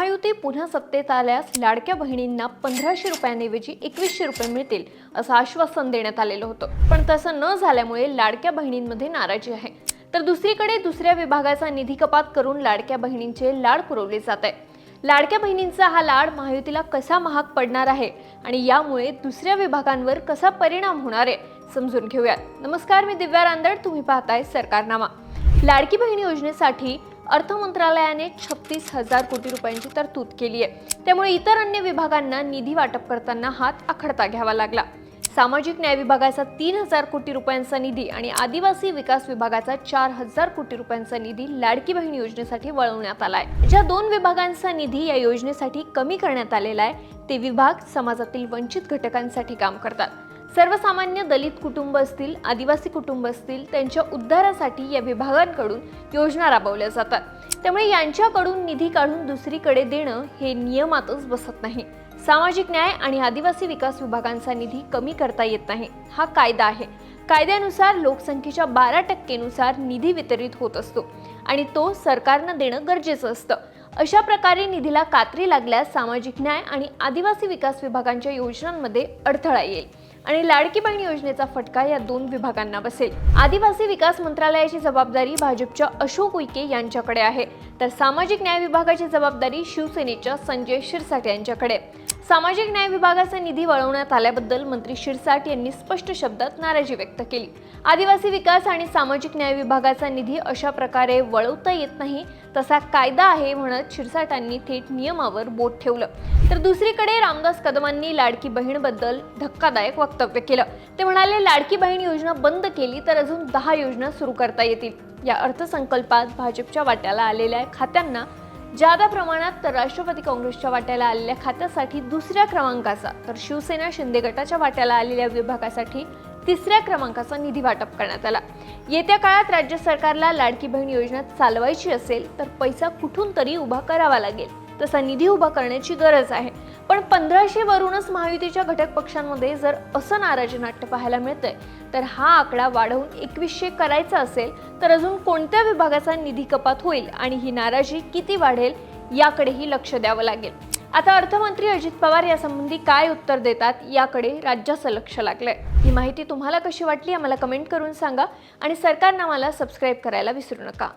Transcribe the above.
महायुती पुन्हा सत्तेत आल्यास लाडक्या बहिणींना पंधराशे रुपयांऐवजी एकवीसशे रुपये मिळतील असं आश्वासन देण्यात आलेलं होतं. पण तसं न झाल्यामुळे लाडक्या बहिणींमध्ये नाराजी आहे. तर दुसरीकडे दुसऱ्या विभागाचा निधी कपात करून लाडक्या बहिणींचे लाड पुरवले जात आहे. लाडक्या बहिणींचा हा लाड महायुतीला कसा महाग पडणार आहे आणि यामुळे दुसऱ्या विभागांवर कसा परिणाम होणार आहे समजून घेऊयात. नमस्कार मी दिव्या रांदड. तुम्ही पाहताय सरकारनामा. लाडकी बहीण योजनेसाठी अर्थ मंत्रालयाने छत्तीस हजार कोटी रुपयांची तरतूद केली आहे. त्यामुळे इतर अन्य विभागांना निधी वाटप करताना हात आखडता घ्यावा लागला. सामाजिक न्याय विभागाचा तीन हजार कोटी रुपयांचा निधी आणि आदिवासी विकास विभागाचा चार हजार कोटी रुपयांचा निधी लाडकी बहीण योजनेसाठी वळवण्यात आलाय. ज्या दोन विभागांचा निधी या योजनेसाठी कमी करण्यात आलेला आहे ते विभाग समाजातील वंचित घटकांसाठी काम करतात. सर्वसामान्य दलित कुटुंब असतील आदिवासी कुटुंब असतील त्यांच्या उद्धारासाठी या विभागांकडून योजना राबवल्या जातात. त्यामुळे यांच्याकडून निधी काढून दुसरीकडे देणं हे नियमातच बसत नाही. सामाजिक न्याय आणि आदिवासी विकास विभागांचा निधी कमी करता येत नाही. हा कायदा आहे. कायद्यानुसार लोकसंख्येच्या बारा टक्केनुसार निधी वितरित होत असतो आणि तो सरकारनं देणं गरजेचं असतं. अशा प्रकारे निधीला कात्री लागल्यास सामाजिक न्याय आणि आदिवासी विकास विभागांच्या योजनांमध्ये अडथळा येईल. आणि लाडकी बहीण योजनेचा फटका या दोन विभागांना बसेल. आदिवासी विकास मंत्रालयाची जबाबदारी भाजपच्या अशोक उईके यांच्याकडे आहे. तर सामाजिक न्याय विभागाची जबाबदारी शिवसेनेच्या संजय शिरसाट यांच्याकडे. सामाजिक न्याय विभागाचा निधी वळवण्यात आल्याबद्दल मंत्री शिरसाट यांनी स्पष्ट शब्दात नाराजी व्यक्त केली. आदिवासी विकास आणि सामाजिक न्याय विभागाचा निधी अशा प्रकारे वळवता येत नाही तसा कायदा आहे म्हणत शिरसाटांनी थेट नियमावर बोट ठेवलं. तर दुसरीकडे रामदास कदमांनी लाडकी बहीणबद्दल धक्कादायक वक्तव्य केलं. ते म्हणाले लाडकी बहीण योजना बंद केली तर अजून दहा योजना सुरू करता येतील. या अर्थसंकल्पात भाजपच्या वाट्याला आलेल्या खात्यांना जादा प्रमाणात तर राष्ट्रवादी काँग्रेसच्या वाट्याला आलेल्या खात्यासाठी दुसऱ्या क्रमांकाचा तर शिवसेना शिंदे गटाच्या वाट्याला आलेल्या विभागासाठी तिसऱ्या क्रमांकाचा निधी वाटप करण्यात आला. येत्या काळात राज्य सरकारला लाडकी बहीण योजना चालवायची असेल तर पैसा कुठून तरी उभा करावा लागेल. तसा निधी उभा करण्याची गरज आहे. पण पंधराशे वरूनच महायुतीच्या घटक पक्षांमध्ये जर असं नाराजी नाट्य पाहायला मिळतंय तर हा आकडा वाढवून एकवीसशे करायचा असेल तर अजून कोणत्या विभागाचा निधी कपात होईल आणि ही नाराजी किती वाढेल याकडेही लक्ष द्यावं लागेल. आता अर्थमंत्री अजित पवार यासंबंधी काय उत्तर देतात याकडे राज्याचं लक्ष लागलंय. ही माहिती तुम्हाला कशी वाटली आम्हाला कमेंट करून सांगा आणि सरकारनामाला सबस्क्राईब करायला विसरू नका.